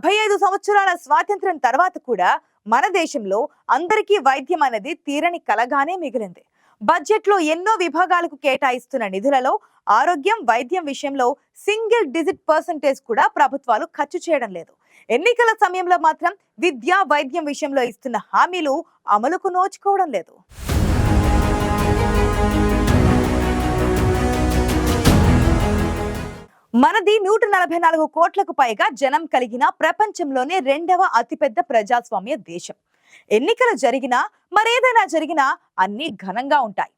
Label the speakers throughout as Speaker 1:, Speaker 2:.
Speaker 1: డెబ్బై ఐదు సంవత్సరాల స్వాతంత్ర్యం తర్వాత కూడా మన దేశంలో అందరికీ వైద్యం అనేది తీరని కలగానే మిగిలింది. బడ్జెట్లో ఎన్నో విభాగాలకు కేటాయిస్తున్న నిధులలో ఆరోగ్యం వైద్యం విషయంలో సింగిల్ డిజిట్ పర్సంటేజ్ కూడా ప్రభుత్వాలు ఖర్చు చేయడం లేదు. ఎన్నికల సమయంలో మాత్రం విద్య వైద్యం విషయంలో ఇస్తున్న హామీలు అమలుకు నోచుకోవడం లేదు. మనది నూట నలభై నాలుగు కోట్లకు పైగా జనం కలిగిన ప్రపంచంలోనే రెండవ అతిపెద్ద ప్రజాస్వామ్య దేశం. ఎన్నికలు జరిగినా మరేదైనా జరిగినా అన్ని ఘనంగా ఉంటాయి.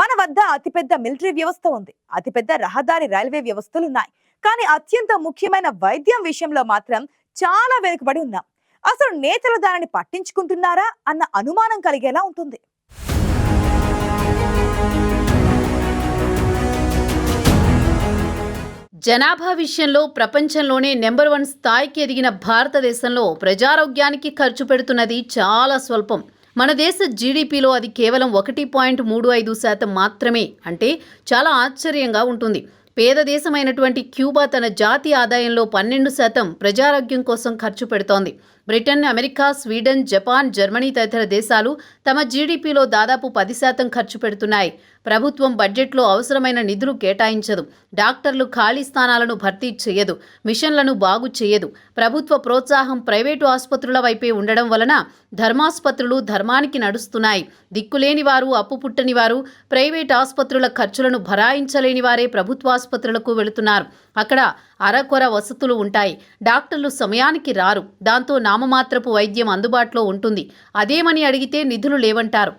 Speaker 1: మన వద్ద అతిపెద్ద మిలిటరీ వ్యవస్థ ఉంది. అతిపెద్ద రహదారి రైల్వే వ్యవస్థలు ఉన్నాయి కానీ అత్యంత ముఖ్యమైన వైద్యం విషయంలో మాత్రం చాలా వెనుకబడి ఉన్నాం. అసలు నేతలు దానిని పట్టించుకుంటున్నారా అన్న అనుమానం కలిగేలా ఉంటుంది.
Speaker 2: జనాభా విషయంలో ప్రపంచంలోనే నెంబర్ వన్ స్థాయికి ఎదిగిన భారతదేశంలో ప్రజారోగ్యానికి ఖర్చు పెడుతున్నది చాలా స్వల్పం. మన దేశ జీడిపిలో అది కేవలం ఒకటి పాయింట్ మూడు ఐదు శాతం మాత్రమే అంటే చాలా ఆశ్చర్యంగా ఉంటుంది. పేద దేశమైనటువంటి క్యూబా తన జాతీయ ఆదాయంలో పన్నెండు శాతం ప్రజారోగ్యం కోసం ఖర్చు పెడుతోంది. Britain America Sweden Japan Germany తదితర దేశాలు తమ జీడీపీలో దాదాపు పది శాతం ఖర్చు పెడుతున్నాయి. ప్రభుత్వం బడ్జెట్లో అవసరమైన నిధులు కేటాయించదు. డాక్టర్లు ఖాళీ స్థానాలను భర్తీ చేయదు. మిషన్లను బాగు చేయదు. ప్రభుత్వ ప్రోత్సాహం ప్రైవేటు ఆసుపత్రుల వైపే ఉండడం వలన ధర్మాసుపత్రులు ధర్మానికి నడుస్తున్నాయి. దిక్కులేని వారు అప్పు పుట్టని వారు ప్రైవేట్ ఆసుపత్రుల ఖర్చులను భరాయించలేని వారే ప్రభుత్వ ఆసుపత్రులకు వెళుతున్నారు. అక్కడ అరకొర వసతులు ఉంటాయి. డాక్టర్లు సమయానికి రారు. దాంతో నామమాత్రపు వైద్యం అందుబాటులో ఉంటుంది. అదేమని అడిగితే నిధులు లేవంటారు.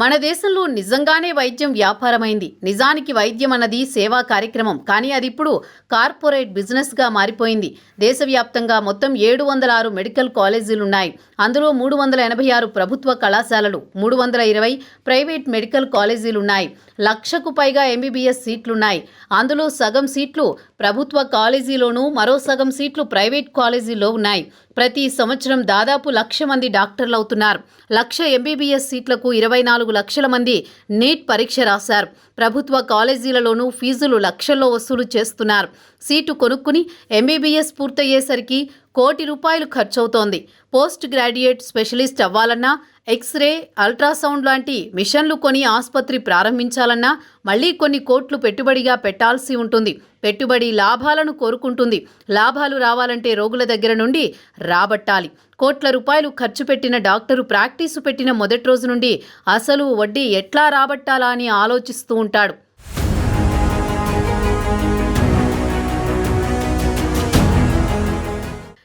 Speaker 2: మన దేశంలో నిజంగానే వైద్యం వ్యాపారమైంది. నిజానికి వైద్యం అన్నది సేవా కార్యక్రమం. కానీ అది ఇప్పుడు కార్పొరేట్ బిజినెస్గా మారిపోయింది. దేశవ్యాప్తంగా మొత్తం ఏడు వందల ఆరు మెడికల్ కాలేజీలున్నాయి. అందులో మూడు వందల ఎనభై ఆరు ప్రభుత్వ కళాశాలలు మూడు వందల ఇరవై ప్రైవేట్ మెడికల్ కాలేజీలున్నాయి. లక్షకు పైగా ఎంబీబీఎస్ సీట్లున్నాయి. అందులో సగం సీట్లు ప్రభుత్వ కాలేజీలోనూ మరో సగం సీట్లు ప్రైవేట్ కాలేజీలో ఉన్నాయి. ప్రతి సంవత్సరం దాదాపు లక్ష మంది డాక్టర్లు అవుతున్నారు. లక్ష ఎంబీబీఎస్ సీట్లకు ఇరవై నాలుగు లక్షల మంది నీట్ పరీక్ష రాశారు. ప్రభుత్వ కాలేజీలలోనూ ఫీజులు లక్షల్లో వసూలు చేస్తున్నారు. సీటు కొనుక్కుని ఎంబీబీఎస్ పూర్తయ్యేసరికి కోటి రూపాయలు ఖర్చవుతోంది. పోస్ట్ గ్రాడ్యుయేట్ స్పెషలిస్ట్ అవ్వాలన్నా ఎక్స్రే అల్ట్రాసౌండ్ లాంటి మిషన్లు కొని ఆసుపత్రి ప్రారంభించాలన్నా మళ్ళీ కొన్ని కోట్లు పెట్టుబడిగా పెట్టాల్సి ఉంటుంది. పెట్టుబడి లాభాలను కోరుకుంటుంది. లాభాలు రావాలంటే రోగుల దగ్గర నుండి రాబట్టాలి. కోట్ల రూపాయలు ఖర్చు పెట్టిన డాక్టరు ప్రాక్టీసు పెట్టిన మొదటి రోజు నుండి అసలు వడ్డీ ఎట్లా రాబట్టాలా అని ఆలోచిస్తూ ఉంటాడు.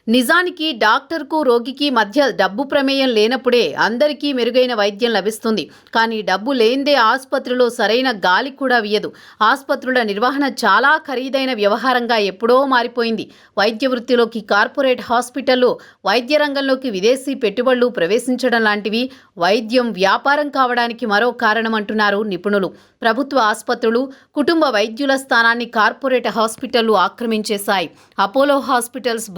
Speaker 2: నిజానికి డాక్టర్కు రోగికి మధ్య డబ్బు ప్రమేయం లేనప్పుడే అందరికీ మెరుగైన వైద్యం లభిస్తుంది. కానీ డబ్బు లేనిదే ఆసుపత్రిలో సరైన గాలి కూడా వీయదు. ఆసుపత్రుల నిర్వహణ చాలా ఖరీదైన వ్యవహారంగా ఎప్పుడో మారిపోయింది. వైద్య వృత్తిలోకి కార్పొరేట్ హాస్పిటల్లో వైద్య రంగంలోకి విదేశీ పెట్టుబడులు ప్రవేశించడం లాంటివి వైద్యం వ్యాపారం కావడానికి మరో కారణం అంటున్నారు నిపుణులు. ప్రభుత్వ ఆసుపత్రులు కుటుంబ వైద్యుల స్థానాన్ని కార్పొరేట్ హాస్పిటళ్ళు ఆక్రమించేశాయి. అపోలో హాస్పిటల్స్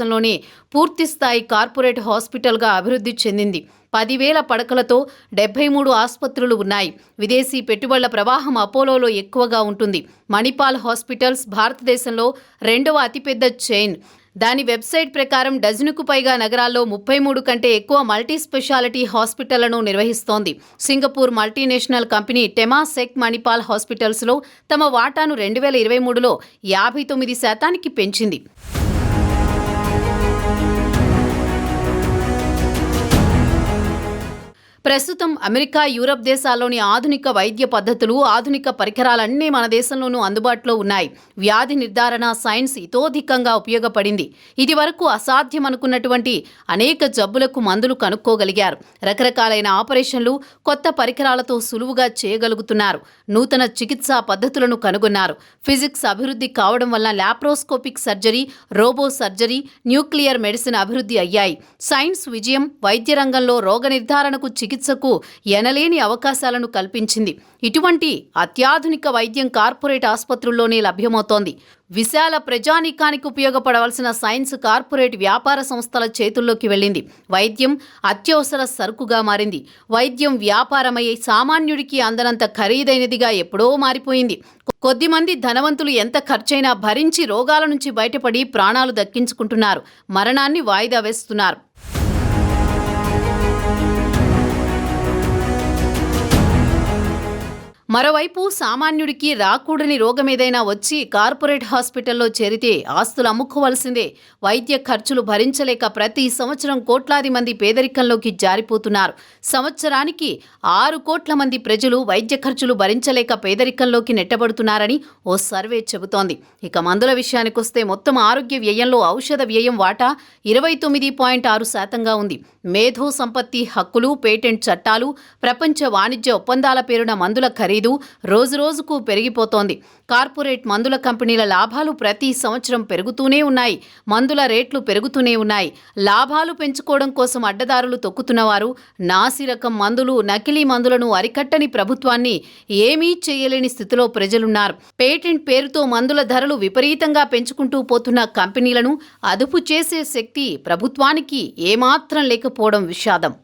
Speaker 2: భారతదేశంలోనే పూర్తిస్థాయి కార్పొరేట్ హాస్పిటల్గా అభివృద్ధి చెందింది. పదివేల పడకలతో డెబ్బై మూడు ఆసుపత్రులు ఉన్నాయి. విదేశీ పెట్టుబడుల ప్రవాహం అపోలోలో ఎక్కువగా ఉంటుంది. మణిపాల్ హాస్పిటల్స్ భారతదేశంలో రెండవ అతిపెద్ద చైన్. దాని వెబ్సైట్ ప్రకారం డజనుకు పైగా నగరాల్లో ముప్పై మూడు కంటే ఎక్కువ మల్టీ స్పెషాలిటీ హాస్పిటళ్ళను నిర్వహిస్తోంది. Singapore multinational company Temasek Manipal హాస్పిటల్స్లో తమ వాటాను రెండు వేల ఇరవై మూడులో యాభై తొమ్మిది శాతానికి పెంచింది. ప్రస్తుతం అమెరికా యూరప్ దేశాల్లోని ఆధునిక వైద్య పద్ధతులు ఆధునిక పరికరాలన్నీ మన దేశంలోనూ అందుబాటులో ఉన్నాయి. వ్యాధి నిర్ధారణ సైన్స్ ఇతోధికంగా ఉపయోగపడింది. ఇది వరకు అసాధ్యం అనుకున్నటువంటి అనేక జబ్బులకు మందులు కనుక్కోగలిగారు. రకరకాలైన ఆపరేషన్లు కొత్త పరికరాలతో సులువుగా చేయగలుగుతున్నారు. నూతన చికిత్సా పద్ధతులను కనుగొన్నారు. ఫిజిక్స్ అభివృద్ధి కావడం వల్ల laparoscopic surgery robo surgery nuclear medicine అభివృద్ధి అయ్యాయి. సైన్స్ విజయం వైద్య రంగంలో రోగ నిర్ధారణకు చికిత్స చికిత్సకు ఎనలేని అవకాశాలను కల్పించింది. ఇటువంటి అత్యాధునిక వైద్యం కార్పొరేట్ ఆసుపత్రుల్లోనే లభ్యమవుతోంది. విశాల ప్రజానీకానికి ఉపయోగపడవలసిన సైన్స్ కార్పొరేట్ వ్యాపార సంస్థల చేతుల్లోకి వెళ్ళింది. వైద్యం అత్యవసర సరుకుగా మారింది. వైద్యం వ్యాపారమయ్యే సామాన్యుడికి అందనంత ఖరీదైనదిగా ఎప్పుడో మారిపోయింది. కొద్దిమంది ధనవంతులు ఎంత ఖర్చైనా భరించి రోగాల నుంచి బయటపడి ప్రాణాలు దక్కించుకుంటున్నారు. మరణాన్ని వాయిదా వేస్తున్నారు. మరోవైపు సామాన్యుడికి రాకూడని రోగం ఏదైనా వచ్చి కార్పొరేట్ హాస్పిటల్లో చేరితే ఆస్తులు అమ్ముకోవలసిందే. వైద్య ఖర్చులు భరించలేక ప్రతి సంవత్సరం కోట్లాది మంది పేదరికంలోకి జారిపోతున్నారు. సంవత్సరానికి ఆరు కోట్ల మంది ప్రజలు వైద్య ఖర్చులు భరించలేక పేదరికంలోకి నెట్టబడుతున్నారని ఓ సర్వే చెబుతోంది. ఇక మందుల విషయానికొస్తే మొత్తం ఆరోగ్య వ్యయంలో ఔషధ వ్యయం వాటా ఇరవై తొమ్మిది పాయింట్ ఆరు శాతంగా ఉంది. మేధో సంపత్తి హక్కులు పేటెంట్ చట్టాలు ప్రపంచ వాణిజ్య ఒప్పందాల పేరున మందుల ఖరీదు రోజురోజుకు పెరిగిపోతోంది. కార్పొరేట్ మందుల కంపెనీల లాభాలు ప్రతి సంవత్సరం పెరుగుతూనే ఉన్నాయి. మందుల రేట్లు పెరుగుతూనే ఉన్నాయి. లాభాలు పెంచుకోవడం కోసం అడ్డదారులు తొక్కుతున్నవారు నాసిరకం మందులు నకిలీ మందులను అరికట్టని ప్రభుత్వాన్ని ఏమీ చేయలేని స్థితిలో ప్రజలున్నారు. పేటెంట్ పేరుతో మందుల ధరలు విపరీతంగా పెంచుకుంటూ పోతున్న కంపెనీలను అదుపు చేసే శక్తి ప్రభుత్వానికి ఏమాత్రం లేకపోవడం విషాదం.